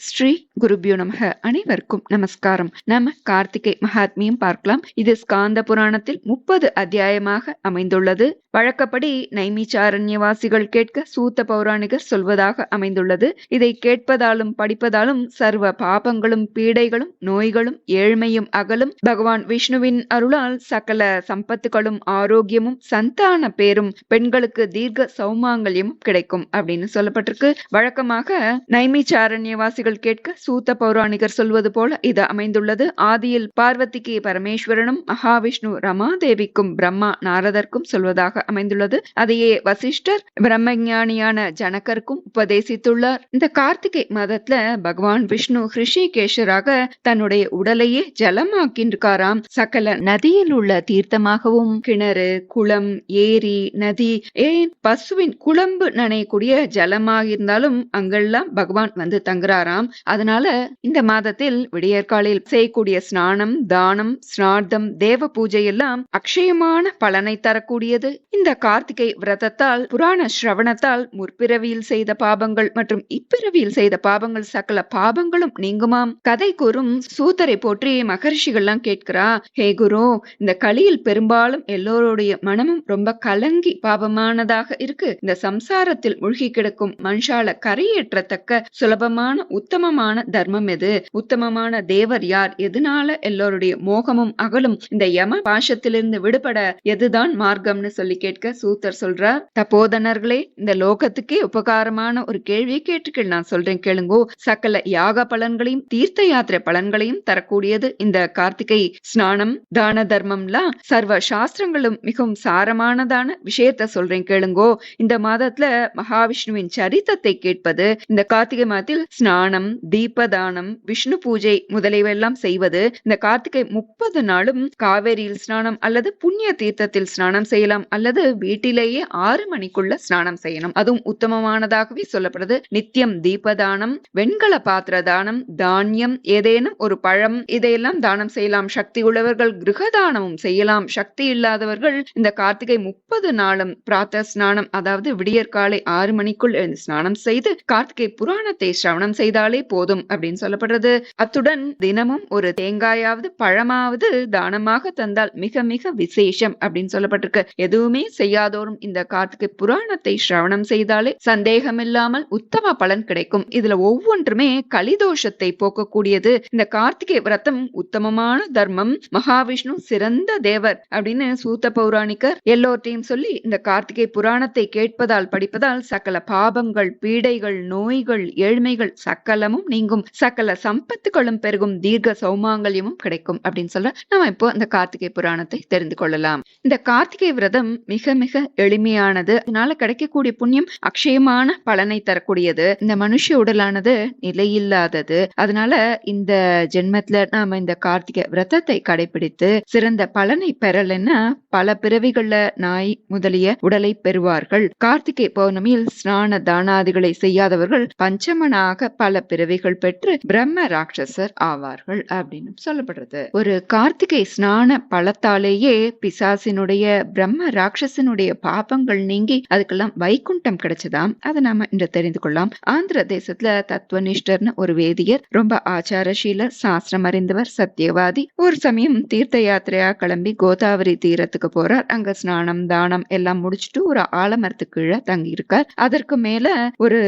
streak குருபியோ நமக அனைவருக்கும் நமஸ்காரம். நம்ம கார்த்திகை மகாத்மியம் பார்க்கலாம். இது ஸ்காந்த புராணத்தில் முப்பது அத்தியாயமாக அமைந்துள்ளது. வழக்கப்படி நைமிச்சாரண்யவாசிகள் கேட்க சூத்த பௌராணிகர் சொல்வதாக அமைந்துள்ளது. இதை கேட்பதாலும் படிப்பதாலும் சர்வ பாபங்களும் பீடைகளும் நோய்களும் ஏழ்மையும் அகலும். பகவான் விஷ்ணுவின் அருளால் சகல சம்பத்துகளும் ஆரோக்கியமும் சந்தான பேரும் பெண்களுக்கு தீர்க்க சௌமாங்கல்யமும் கிடைக்கும் அப்படின்னு சொல்லப்பட்டிருக்கு. வழக்கமாக நைமிச்சாரண்யவாசிகள் கேட்க சூத்த பௌராணிகர் சொல்வது போல இது அமைந்துள்ளது. ஆதியில் பார்வதிக்கு பரமேஸ்வரனும் மகாவிஷ்ணு ரமாதேவிக்கும் பிரம்மா நாரதர்க்கும் சொல்வதாக அமைந்துள்ளது. அதையே வசிஷ்டர் பிரம்மஞானியான ஜனகருக்கும் உபதேசித்துள்ளார். இந்த கார்த்திகை மாதத்துல பகவான் விஷ்ணு ஹிருஷிகேஷராக தன்னுடைய உடலையே ஜலமாக்கின்றாராம் சகல நதியில் உள்ள தீர்த்தமாகவும் கிணறு குளம் ஏரி நதி ஏன் பசுவின் குழம்பு நனையக்கூடிய ஜலமாக இருந்தாலும் அங்கெல்லாம் பகவான் வந்து தங்குறாராம். அதனால அதனால இந்த மாதத்தில் விடியற்காலில் செய்யக்கூடிய ஸ்நானம் தானம் ஸ்நார்த்தம் தேவ பூஜை எல்லாம் அக்ஷயமான பலனை தரக்கூடியது. இந்த கார்த்திகை விரதத்தால் புராண ஸ்ரவணத்தால் முற்பிறவியில் செய்த பாபங்கள் மற்றும் இப்பிறவியில் செய்த பாபங்கள் சகல பாபங்களும் நீங்குமாம். கதை கூறும் சூத்தரை போற்றி மகர்ஷிகள்லாம் கேட்கிறா ஹே குரு இந்த களியில் பெரும்பாலும் எல்லோருடைய மனமும் ரொம்ப கலங்கி பாபமானதாக இருக்கு. இந்த சம்சாரத்தில் மூழ்கி கிடக்கும் மனுஷால கரையேற்றத்தக்க சுலபமான உத்தமமான தர்மம் எது? உத்தமமான தேவர் யார்? எதனால எல்லோருடைய மோகமும் அகலும்? இந்த யம பாஷத்திலிருந்து விடுபட எதுதான் மார்க்கம்னு சொல்லி கேட்க சூத்தர் சொல்றார். தப்போதனர்களே இந்த லோகத்துக்கே உபகாரமான ஒரு கேள்வியை கேட்டுக்கள். நான் சொல்றேன் கேளுங்கோ. சகல யாக பலன்களையும் தீர்த்த யாத்திரை பலன்களையும் தரக்கூடியது இந்த கார்த்திகை ஸ்நானம் தான தர்மம்லாம் சர்வ சாஸ்திரங்களும் மிகவும் சாரமானதான விஷயத்த சொல்றேன் கேளுங்கோ. இந்த மாதத்துல மகாவிஷ்ணுவின் சரித்தத்தை கேட்பது இந்த கார்த்திகை மாதத்தில் ஸ்நானம் தீப தீபதானம் விஷ்ணு பூஜை முதலியவெல்லாம் செய்வது இந்த கார்த்திகை முப்பது நாளும் காவேரியில் ஸ்நானம் அல்லது புண்ணிய தீர்த்தத்தில் ஸ்நானம் செய்யலாம் அல்லது வீட்டிலேயே ஆறு மணிக்குள்ள ஸ்நானம் செய்யணும். அதுவும் உத்தமமானதாகவே சொல்லப்படுது. நித்தியம் தீபதானம் வெண்கல பாத்திர தானம் தானியம் ஏதேனும் ஒரு பழம் இதையெல்லாம் தானம் செய்யலாம். சக்தி உள்ளவர்கள் கிரக தானமும் செய்யலாம். சக்தி இல்லாதவர்கள் இந்த கார்த்திகை முப்பது நாளும் பிராத்த ஸ்நானம் அதாவது விடியற்காலை ஆறு மணிக்குள் எழுந்து ஸ்நானம் செய்து கார்த்திகை புராணத்தை சிரவணம் செய்தாலே போதும். அப்படின்னு சொல்லப்படுறது. அத்துடன் தினமும் ஒரு தேங்காயாவது பழமாவது தானமாக தந்தால் மிக மிக விசேஷம் அப்படின்னு சொல்லப்பட்டிருக்கு. எதுவுமே செய்யாதோறும் இந்த கார்த்திகை புராணத்தை சிரவணம் செய்தாலே சந்தேகமில்லாமல் உத்தம பலன் கிடைக்கும். இதுல ஒவ்வொன்றுமே கலிதோஷத்தை போக்கக்கூடியது. இந்த கார்த்திகை விரதம் உத்தமமான தர்மம். மகாவிஷ்ணு சிறந்த தேவர் அப்படின்னு சூத்த பௌராணிக்கர் எல்லோர்ட்டையும் சொல்லி இந்த கார்த்திகை புராணத்தை கேட்பதால் படிப்பதால் சகல பாபங்கள் பீடைகள் நோய்கள் ஏழ்மைகள் சக்கலமும் நீங்கும். நீங்கும் சகல சம்பத்துகளும் பெருகும் தீர்க்க சௌமாங்கல்யமும் கிடைக்கும் அப்படின்னு சொல்ல நம்ம இப்போ இந்த கார்த்திகை புராணத்தை தெரிந்து கொள்ளலாம். இந்த கார்த்திகை விரதம் மிக மிக எளிமையானது. அதனால கிடைக்கக்கூடிய புண்ணியம் அக்ஷயமான பலனை தரக்கூடியது. இந்த மனுஷ உடலானது நிலையில்லாதது. அதனால இந்த ஜென்மத்துல நாம இந்த கார்த்திகை விரதத்தை கடைபிடித்து சிறந்த பலனை பெறலைன்னா பல பிறவிகள்ல நாய் முதலிய உடலை பெறுவார்கள். கார்த்திகை பௌர்ணமியில் ஸ்நான தானாதிகளை செய்யாதவர்கள் பஞ்சமனாக பல பிறவிகள் பெற்று பிரம்ம ராட்சசர் ஆவார்கள் அப்படின்னு சொல்லப்படுறது. ஒரு கார்த்திகை ஸ்நான பழத்தாலேயே பிசாசினுடைய பிரம்ம ராட்சசனுடைய பாபங்கள் நீங்கி அதுக்கெல்லாம் வைகுண்டம் கிடைச்சதாம். அதை நாம இன்று தெரிந்து கொள்ளலாம். ஆந்திர தேசத்துல தத்துவனிஷ்டர்னு ஒரு வேதியர் ரொம்ப ஆச்சாரசீலர் சாஸ்திரம் அறிந்தவர் சத்தியவாதி. ஒரு சமயம் தீர்த்த யாத்திரையா கிளம்பி கோதாவரி தீரத்துக்கு போறார். அங்க ஸ்நானம் தானம் எல்லாம் முடிச்சுட்டு ஒரு ஆலமரத்துக்கு கீழே தங்கி இருக்கார் அதற்கு மேல ஒரு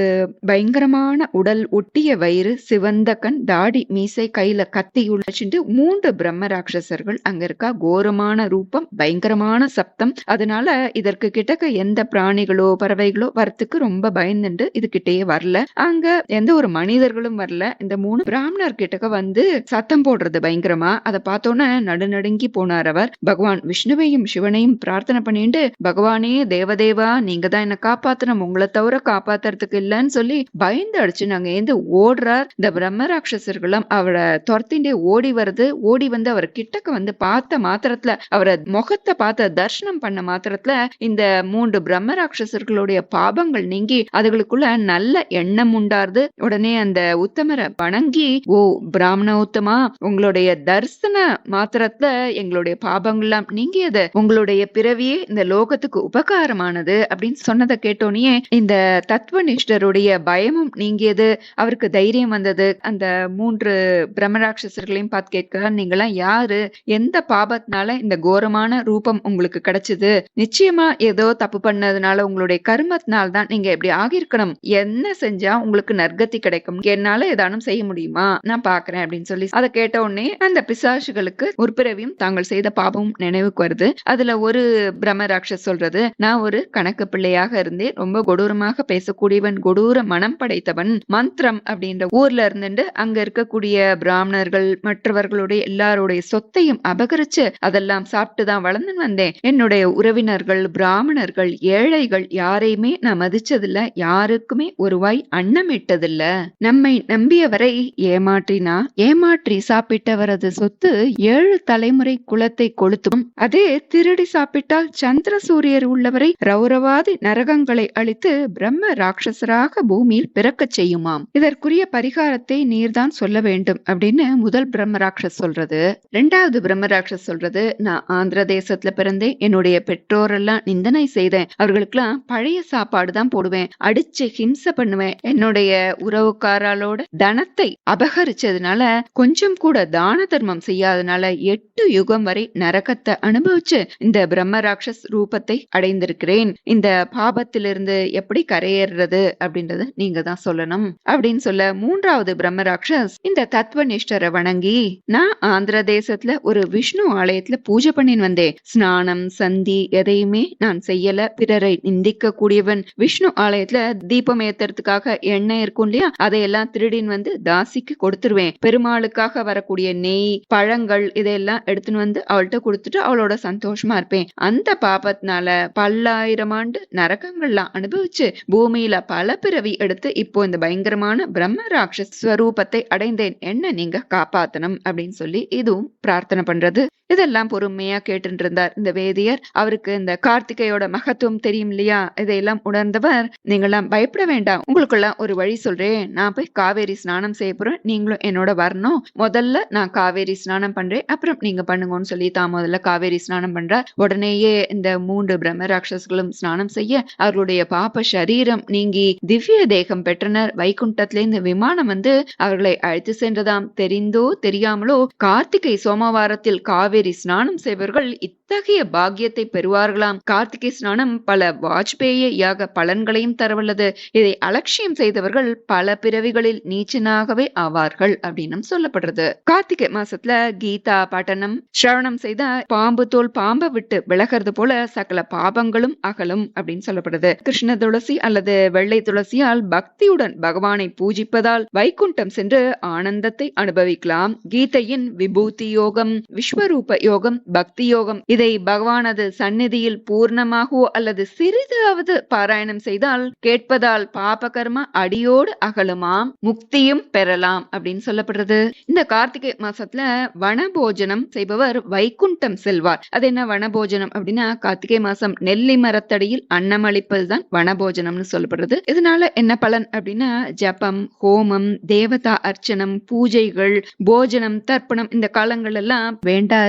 பயங்கரமான உடல் ஒட்டிய வயிறு சிவந்த கண் தாடி மீசை கையில கத்தி உழைச்சிட்டு மூன்று பிரம்ம ராட்சசர்கள் அங்க இருக்கா? கோரமான ரூபம் பயங்கரமான சப்தம். அதனால இதற்கு கிட்டக்க எந்த பிராணிகளோ பறவைகளோ வரத்துக்கு ரொம்ப பயந்துண்டு இது கிட்டேயே வரல. அங்க எந்த ஒரு மனிதர்களும் வரல. இந்த மூணு பிராமணர் கிட்டக்க வந்து சத்தம் போடுறது பயங்கரமா. அதை பார்த்தோன்னே நடுநடுங்கி போனார் அவர். பகவான் விஷ்ணுவையும் சிவனையும் பிரார்த்தனை பண்ணிட்டு பகவானே தேவதேவா நீங்க தான் என்ன காப்பாத்தணும். உங்களை தவிர காப்பாத்துறதுக்கு இல்லைன்னு சொல்லி பயந்து அடிச்சு நாங்க ஏந்து ஓடுறார். இந்த பிரம்ம ராட்சசர்களும் அவரை துரத்திண்டே ஓடி வருது. ஓடி வந்து அவர் கிட்டக்க வந்து பார்த்த மாத்திரத்துல அவரை முகத்தை பார்த்த தர்ஷனம் பண்ண மாத்திரத்துல இந்த மூன்று பிரம்ம ராட்சசர்களுடைய பாபங்கள் நீங்கி அதுகளுக்குள்ள நல்ல எண்ணம் உண்டாருது. உடனே அந்த உத்தமரை வணங்கி ஓ பிராமண உத்தமா உங்களுடைய தரிசன மாத்திரத்துல எங்களுடைய பாபங்கள்லாம் நீங்கியது. உங்களுடைய பிறவியே இந்த லோகத்துக்கு உபகாரமானது. அப்படின்னு சொன்னதை கேட்டோனே இந்த தத்துவனிஷ்டருடைய பயமும் நீங்கியது. அவருக்கு தைரியம் வந்து வந்தது. அந்த மூன்று பிரம்மராட்சசர்களையும் பார்த்து கேட்கிறார் நீங்களாம் யாரு? எந்த பாபத்தினால இந்த கோரமான ரூபம் உங்களுக்கு கிடைச்சது? நிச்சயமா ஏதோ தப்பு பண்ணதுனால உங்களுடைய கர்மத்தினால தான் நீங்க எப்படி ஆகியிருக்கணும். என்ன செஞ்சா உங்களுக்கு நற்கதி கிடைக்கும்? என்னால ஏதானும் செய்ய முடியுமா? நான் பாக்குறேன் அப்படின்னு சொல்லி அதை கேட்ட உடனே அந்த பிசாசுகளுக்கு ஒரு பிறவியும் தாங்கள் செய்த பாபமும் நினைவுக்கு வருது. அதுல ஒரு பிரம்ம ராட்சஸ் சொல்றது நான் ஒரு கணக்கு பிள்ளையாக இருந்தேன். ரொம்ப கொடூரமாக பேசக்கூடியவன் கொடூர மனம் படைத்தவன் மந்திரம் அப்படின்ற ஊர்ல இருந்துட்டு அங்க இருக்கக்கூடிய பிராமணர்கள் மற்றவர்களுடைய எல்லாருடைய சொத்தையும் அபகரிச்சு அதெல்லாம் சாப்பிட்டு தான் வளர்ந்து வந்தேன். என்னுடைய உறவினர்கள் பிராமணர்கள் ஏழைகள் யாரையுமே நான் மதிச்சதில்ல யாருக்குமே ஒருவாய் அன்னமிட்டதில்ல. நம்மை நம்பியவரை ஏமாற்றினா ஏமாற்றி சாப்பிட்டவரது சொத்து ஏழு தலைமுறை குலத்தை கொளுத்தும். அதே திருடி சாப்பிட்டால் சந்திர சூரியர் உள்ளவரை ரௌரவாதி நரகங்களை அழித்து பிரம்ம ராட்சசராக பூமியில் பிறக்கச் செய்யுமாம். இதற்குரிய பரி பரிகாரத்தை நீர்தான் சொல்ல வேண்டும் அப்படின்னு முதல் பிரம்மராட்சஸ் சொல்றது. ரெண்டாவது பிரம்மராட்சஸ் சொல்றது நான் ஆந்திர தேசத்துல பிறந்தேன் என்னுடைய பெற்றோரெல்லாம் நிந்தனை செய்தேன் அவர்களுக்கெல்லாம் பழைய சாப்பாடு தான் போடுவேன் அடிச்சு ஹிம்ச பண்ணுவேன். என்னுடைய உறவுக்காராலோட தனத்தை அபகரிச்சதுனால கொஞ்சம் கூட தான தர்மம் செய்யாதனால எட்டு யுகம் வரை நரகத்தை அனுபவிச்சு இந்த பிரம்மராட்சஸ் ரூபத்தை அடைந்திருக்கிறேன். இந்த பாபத்திலிருந்து எப்படி கரையேறது அப்படின்றத நீங்க தான் சொல்லணும் அப்படின்னு சொல்ல மூணு மூன்றாவது பிரம்ம இந்த இந்த தத்துவனிஷ்டரை வணங்கி நான் ஆந்திர தேசத்துல ஒரு விஷ்ணு ஆலயத்துல பூஜை பண்ணின்னு வந்தேன். ஸ்நானம் சந்தி எதையுமே நான் செய்யல. பிறரை நிந்திக்க கூடியவன் விஷ்ணு ஆலயத்துல தீபம் ஏத்துறதுக்காக எண்ணெய் இருக்கும் இல்லையா? அதையெல்லாம் திருடின்னு வந்து தாசிக்கு கொடுத்துருவேன். பெருமாளுக்காக வரக்கூடிய நெய் பழங்கள் இதையெல்லாம் எடுத்துன்னு வந்து அவள்கிட்ட கொடுத்துட்டு அவளோட சந்தோஷமா இருப்பேன். அந்த பாபத்தினால பல்லாயிரம் ஆண்டு நரகங்கள்லாம் அனுபவிச்சு பூமியில பல பிறவி எடுத்து இப்போ இந்த பயங்கரமான பிரம்ம ராட்சஸ் ஸ்வரூபத்தை அடைந்தேன். என்ன நீங்க காப்பாத்தணும்? அப்படின்னு சொல்லி இதுவும் பிரார்த்தனை பண்றது. இதெல்லாம் பொறுமையா கேட்டு இருந்தார் இந்த வேதியர் அவருக்கு இந்த கார்த்திகையோட மகத்துவம் தெரியும் இல்லையா? இதையெல்லாம் உணர்ந்தவர் நீங்களாம் பயப்பட வேண்டாம். உங்களுக்கெல்லாம் ஒரு வழி சொல்றேன். நான் போய் காவேரி ஸ்நானம் செய்ய போறேன். நீங்களும் என்னோட வரணும். முதல்ல நான் காவேரி ஸ்நானம் பண்றேன். அப்புறம் நீங்க பண்ணுங்கன்னு சொல்லி தான் முதல்ல காவேரி ஸ்நானம் பண்றார். உடனேயே இந்த மூன்று பிரம்ம ராட்சஸ்களும் ஸ்நானம் செய்ய அவர்களுடைய பாப சரீரம் நீங்கி திவ்ய தேகம் பெற்றனர். வைகுண்டத்துல இந்த விமானம் வந்து அவர்களை அழைத்து சென்றதாம். தெரிந்தோ தெரியாமலோ கார்த்திகை சோமவாரத்தில் காவேரி ஸ்நானம் செய்வர்கள் இத்தகைய பாக்கியத்தை பெறுவார்களாம். கார்த்திகை ஸ்நானம் பல வாஜ்பேய யாக பலன்களையும் தரவல்லது. இதை அலட்சியம் செய்தவர்கள் பல பிறவிகளில் நீச்சனாகவே ஆவார்கள் அப்படின்னு சொல்லப்படுறது. கார்த்திகை மாசத்துல கீதா பட்டனம் சிரவணம் செய்த பாம்பு தோல் பாம்பை விட்டு விலகிறது போல சகல பாபங்களும் அகலும் அப்படின்னு சொல்லப்படுது. கிருஷ்ண துளசி அல்லது வெள்ளை துளசியால் பக்தியுடன் பகவானை பூஜிப்பதால் வைகுண்டம் சென்று ஆனந்தத்தை அனுபவிக்கலாம். கீதையின் விபூதி யோகம் விஸ்வரூப யோகம் பக்தி யோகம். இதை பகவானது சந்நிதியில் பூர்ணமாகவோ அல்லது சிறிதாவது பாராயணம் செய்தால் கேட்பதால் பாப கர்ம அடியோடு அகலுமாம் முக்தியும் பெறலாம் அப்படின்னு சொல்லப்படுறது. இந்த கார்த்திகை மாசத்துல வனபோஜனம் செய்பவர் வைகுண்டம் செல்வார். அது என்ன வனபோஜனம் அப்படின்னா கார்த்திகை மாசம் நெல்லி மரத்தடியில் அன்னம் அளிப்பதுதான் வனபோஜனம்னு சொல்லப்படுறது. இதனால என்ன பலன் அப்படின்னா ஜபம் ஹோமம் தேவதா அர்ச்சனம் பூஜைகள் போஜனம் தர்ப்பணம் இந்த காலங்கள் எல்லாம்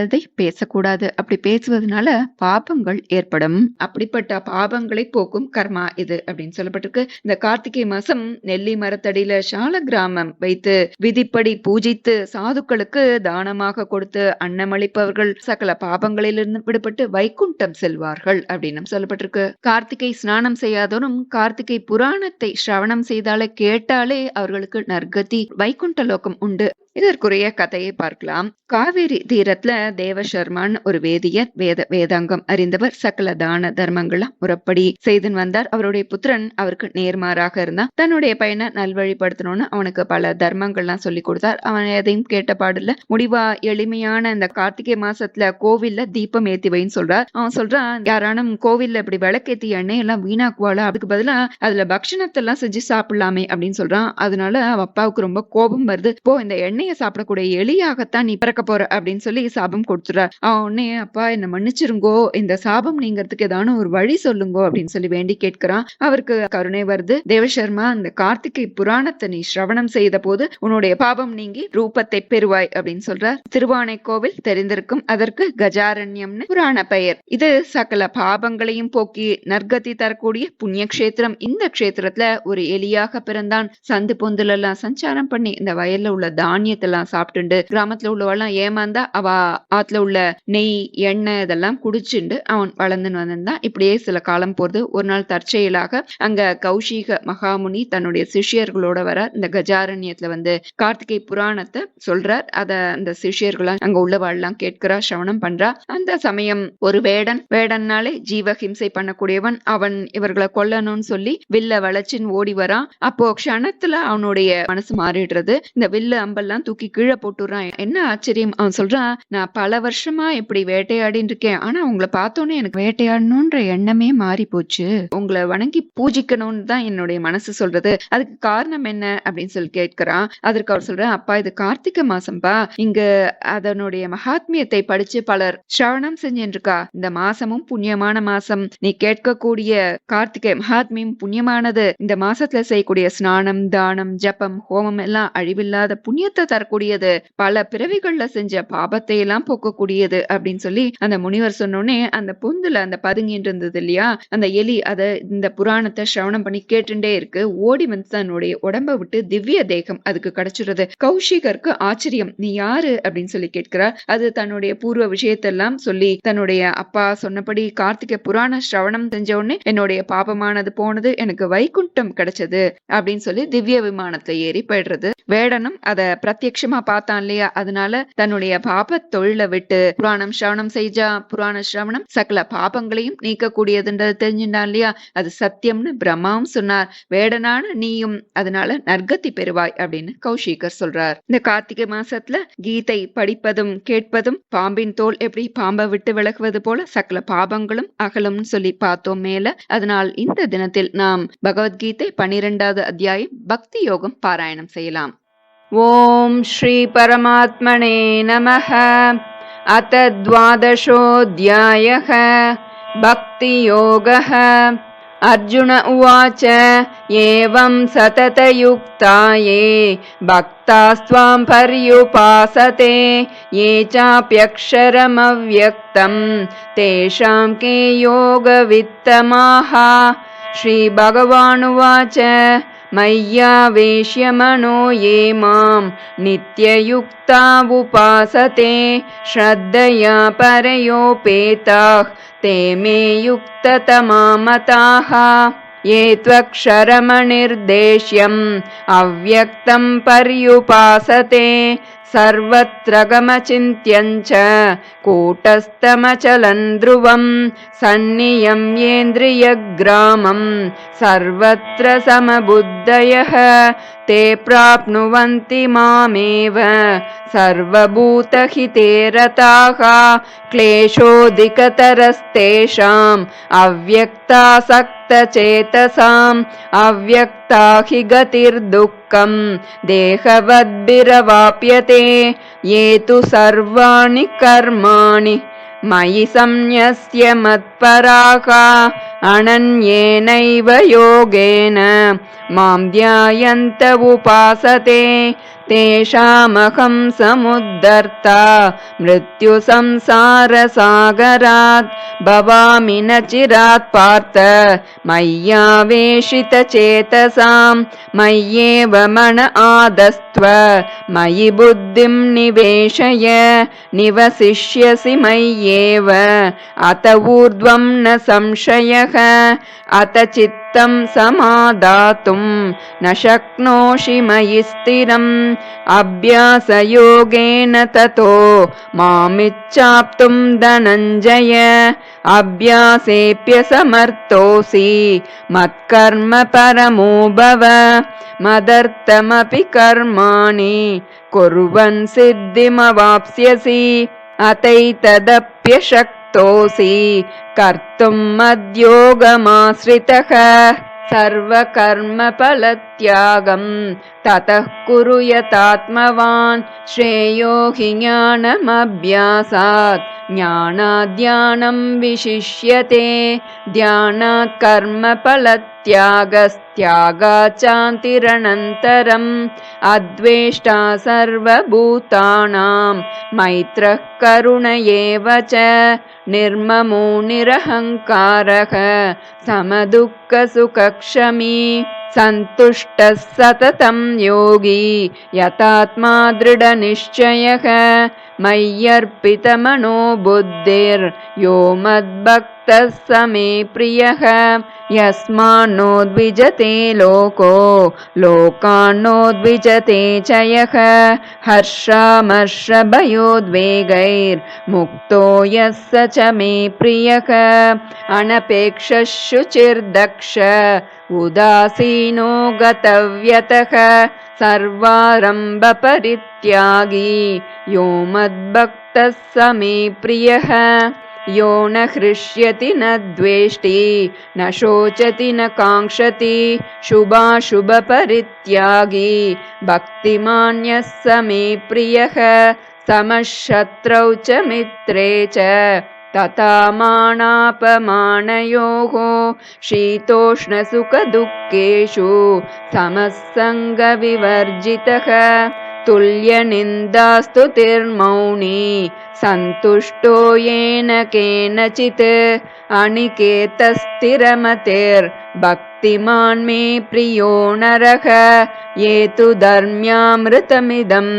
வேண்டாததை பேசக்கூடாது. அப்படி பேசுவதனால பாபங்கள் ஏற்படும். அப்படிப்பட்ட பாபங்களை போக்கும் கர்மா இது அப்படின்னு சொல்லப்பட்டிருக்கு. இந்த கார்த்திகை மாசம் நெல்லி மரத்தடியில சால கிராமம் வைத்து விதிப்படி பூஜித்து சாதுக்களுக்கு தானமாக கொடுத்து அன்னமளிப்பவர்கள் சகல பாபங்களிலிருந்து விடுபட்டு வைகுண்டம் செல்வார்கள் அப்படின்னு சொல்லப்பட்டிருக்கு. கார்த்திகை ஸ்நானம் செய்யாதவரும் கார்த்திகை புராணத்தை சிரவணம் செய்தாலே கேட்டாலே அவர்களுக்கு நற்கதி. வைகுண்ட லோகம் உண்டு. இதற்குரிய கதையை பார்க்கலாம். காவேரி தீரத்துல தேவசர்மான் ஒரு வேதியர் வேத வேதாங்கம் அறிந்தவர் சகல தான தர்மங்களை முறப்படி செய்து வந்தார். அவருடைய புத்திரன் அவருக்கு நேர்மாறாக இருந்தான். தன்னுடைய பையனை நல்வழிப்படுத்தணும்னு அவனுக்கு பல தர்மங்கள்லாம் சொல்லி கொடுத்தார். அவன் எதையும் கேட்ட பாடல முடிவா எளிமையான இந்த கார்த்திகை மாசத்துல கோவில்ல தீபம் ஏத்தி வைன்னு சொல்றார். அவன் சொல்றான் யாரானும் கோவில்ல இப்படி விளக்கேத்தி எண்ணெய் எல்லாம் வீணாக்குவாளா? அதுக்கு பதிலா அதுல பக்ஷணத்தை எல்லாம் செஞ்சு சாப்பிடலாமே அப்படின்னு சொல்றான். அதனால அவன் அப்பாவுக்கு ரொம்ப கோபம் வருது. போ இந்த எண்ணெய் எண்ணெயை சாப்பிடக்கூடிய எலியாகத்தான் நீ பிறக்க போற அப்படின்னு சொல்லி சாபம் கொடுத்துற. உடனே அப்பா என்ன மன்னிச்சிருங்கோ இந்த சாபம் நீங்கிறதுக்கு ஏதான ஒரு வழி சொல்லுங்கோ அப்படின்னு சொல்லி வேண்டி கேட்கிறான். அவருக்கு கருணை வருது. தேவசர்மா அந்த கார்த்திகை புராணத்தை நீ சிரவணம் செய்த போது உன்னுடைய பாபம் நீங்கி ரூபத்தை பெறுவாய் அப்படின்னு சொல்றார். திருவானை கோவில் தெரிந்திருக்கும் அதற்கு கஜாரண்யம்னு புராண பெயர். இது சகல பாபங்களையும் போக்கி நற்கதி தரக்கூடிய புண்ணிய கஷேத்திரம் இந்த கஷேத்திரத்துல ஒரு எலியாக பிறந்தான். சந்து பொந்துல எல்லாம் சஞ்சாரம் பண்ணி இந்த வயல்ல உள்ள தானிய தானியத்தெல்லாம் சாப்பிட்டுண்டு கிராமத்துல உள்ளவெல்லாம் ஏமாந்தா அவ ஆத்துல உள்ள நெய் எண்ணெய் இதெல்லாம் குடிச்சுண்டு அவன் வளர்ந்துன்னு வந்திருந்தான். இப்படியே சில காலம் போறது. ஒரு நாள் தற்செயலாக அங்க கௌஷிக மகாமுனி தன்னுடைய சிஷியர்களோட வர இந்த கஜாரண்யத்துல வந்து கார்த்திகை புராணத்தை சொல்றார். அத அந்த சிஷ்யர்களா அங்க உள்ளவாள்லாம் கேட்கிறா சவணம் பண்றா. அந்த சமயம் ஒரு வேடன் வேடன்னாலே ஜீவ ஹிம்சை பண்ணக்கூடியவன். அவன் இவர்களை கொல்லணும்னு சொல்லி வில்ல வளைச்சின்னு ஓடி வரான். அப்போ க்ஷணத்துல அவனுடைய மனசு மாறிடுறது. இந்த வில்லு அம்பெல்லாம் தூக்கி கீழே போட்டுறான் என்ன ஆச்சரியம்? அவன் சொல்றான் நான் பல வருஷமா இப்படி வேட்டையாடின்னு இருக்கேன். ஆனா உங்களை பார்த்தோன்னே எனக்கு வேட்டையாடணும்ன்ற எண்ணமே மாறி போச்சு உங்களை வணங்கி பூஜிக்கணும்னு தான் என்னுடைய மனசு சொல்றது. அதுக்கு காரணம் என்ன? அப்படின்னு சொல்லி கேட்கிறான். அதற்கு அவர் சொல்றேன் அப்பா இது கார்த்திகை மாசம்பா இங்க அதனுடைய மகாத்மியத்தை படிச்சு பலர் சிரவணம் செஞ்சுருக்கா இந்த மாசமும் புண்ணியமான மாசம். நீ கேட்கக்கூடிய கார்த்திகை மகாத்மியம் புண்ணியமானது. இந்த மாசத்துல செய்யக்கூடிய ஸ்நானம் தானம் ஜபம் ஹோமம் எல்லாம் அழிவில்லாத புண்ணியத்தை தரக்கூடியது. பல பிறவிகள்ல செஞ்ச பாபத்தை எல்லாம் போக்கக்கூடியது அப்படின்னு சொல்லி அந்த முனிவர் சொன்னோடனே அந்த பொந்துல அந்த பதுங்கிட்டு இருந்தது இல்லையா? அந்த எலி அதை இந்த புராணத்தை சிரவணம் பண்ணி கேட்டுட்டே இருக்கு. ஓடி வந்து தன்னுடைய உடம்ப விட்டு திவ்ய தேகம் அதுக்கு கிடைச்சிருது கௌஷிகருக்கு ஆச்சரியம் நீ யாரு? அப்படின்னு சொல்லி கேட்கிறார். அது தன்னுடைய பூர்வ விஷயத்தெல்லாம் சொல்லி தன்னுடைய அப்பா சொன்னபடி கார்த்திகை புராண சிரவணம் செஞ்ச உடனே என்னுடைய பாபமானது போனது எனக்கு வைகுண்டம் கிடைச்சது. அப்படின்னு சொல்லி திவ்ய விமானத்துல ஏறி போயிடுறது. வேடனும் அத பிரத்யட்சமா பார்த்தான் இல்லையா? அதனால தன்னுடைய பாப தொழிலை விட்டு புராணம் சிரவணம் செஞ்சா புராண சிரவணம் சகல பாபங்களையும் நீக்கக்கூடியதுன்றது தெரிஞ்சுட்டான் இல்லையா? அது சத்தியம்னு பிரம்மாவும் சொன்னார். வேடனான நீயும் அதனால நற்கத்தி பெறுவாய் அப்படின்னு கௌஷிகர் சொல்றார். இந்த கார்த்திகை மாசத்துல கீதை படிப்பதும் கேட்பதும் பாம்பின் தோல் எப்படி பாம்பை விட்டு விலகுவது போல சகல பாபங்களும் அகலும்னு சொல்லி பார்த்தோம் மேல. அதனால் இந்த தினத்தில் நாம் பகவத்கீதை பனிரெண்டாவது அத்தியாயம் பக்தி யோகம் பாராயணம் செய்யலாம். ॐ श्रीपरमात्मने नमः। अत द्वादशोऽध्यायः। भक्तियोगः। अर्जुन उवाच एवं सततयुक्ता ये भक्तास्त्वां पर्युपासते ये चाप्यक्षरमव्यक्तं तेषां के योगवित्तमाः। श्रीभगवानुवाच मय्यावेश्य मनो ये मां नित्ययुक्ता उपासते श्रद्धया परयोपेताः ते मे युक्ततमामताः। ये त्वक्षरमनिर्देश्यम् अव्यक्तं पर्युपासते सर्वत्र गमचिन्त्यञ्च कूटस्थमचलन् ध्रुवं सन्नियम्येन्द्रियग्रामं सर्वत्र समबुद्धयः ते प्राप्नुवन्ति मामेव सर्वभूतहिते रताः क्लेशोऽधिकतरस्तेषाम् अव्यक्तासक्तचेतसाम् अव्यक्ता हि गतिर्दुःखम्। देहवद्भिरवाप्यते ये तु सर्वाणि कर्माणि। मयि संन्यस्य मत्पराः अनन्येनैव योगेन। मां ध्यायन्त उपासते तेषामहं समुद्धर्ता। मृत्युसंसारसागरात् भवामि न चिरात् पार्थ। मय्यावेशितचेतसां मय्येव मन आदस्त्व। मयि बुद्धिं निवेशय निवसिष्यसि मय्येव। अत ऊर्ध्वं न संशयः अत न शक्नोषि मयि स्थिरम्। अभ्यासयोगेन ततो मामिच्छाप्तुं धनञ्जय। अभ्यासेऽप्यसमर्थोऽसि मत्कर्म परमो भव। मदर्थमपि कर्माणि। कुर्वन् सिद्धिमवाप्स्यसि कर्तुम् मद्योगमाश्रितः सर्वकर्मफल सर्वकर्मफलत्यागं ततः कुरु यतात्मवान् श्रेयो हि ज्ञानमभ्यासात् ज्ञानाद्यानं विशिष्यते ध्यानात् कर्मफलत्यागस्त्यागाचान्तिरनन्तरम् अद्वेष्टा सर्वभूतानां मैत्रः करुण एव च निर्ममो निरहङ्कारः समदुःखसुखक्षमी सन्तुष्टः सततं योगी यतात्मा दृढनिश्चयः मय्यर्पितमनो बुद्धिर्यो मद्भक्तः स मे प्रियः। यस्मान्नोद्विजते लोको लोकान्नोद्विजते च यः। हर्षामर्षभयोद्वेगैर्मुक्तो यः स च मे प्रियः। अनपेक्षः शुचिर्दक्ष उदासीनो गतव्यतः सर्वारम्भपरित्यागी। यो मद्भक्तः स मे प्रियः। यो न हृष्यति न द्वेष्टि न शोचति न काङ्क्षति शुभाशुभपरित्यागी। भक्तिमान्यः स मे प्रियः समशत्रौ च मित्रे च तथा मानापमानयोः शीतोष्णसुखदुःखेषु समः सङ्गविवर्जितः तुल्यनिन्दास्तुतिर्मौनी सन्तुष्टो येन केनचित् अनिकेतस्थिरमतिर्भक्तिमान् मे प्रियो नरः ये तु धर्म्यामृतमिदं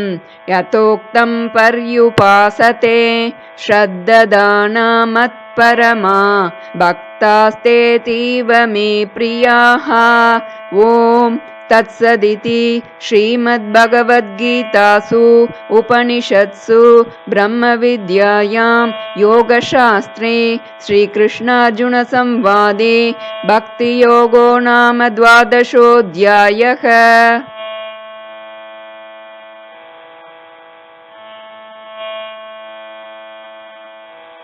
यथोक्तं पर्युपासते श्रद्ददाना मत्परमा भक्तास्तेतीव मे प्रियाः। ॐ तत्सदिति श्रीमद्भगवद्गीतासु उपनिषत्सु ब्रह्मविद्यायां योगशास्त्रे श्रीकृष्णार्जुनसंवादे भक्तियोगो नाम द्वादशोऽध्यायः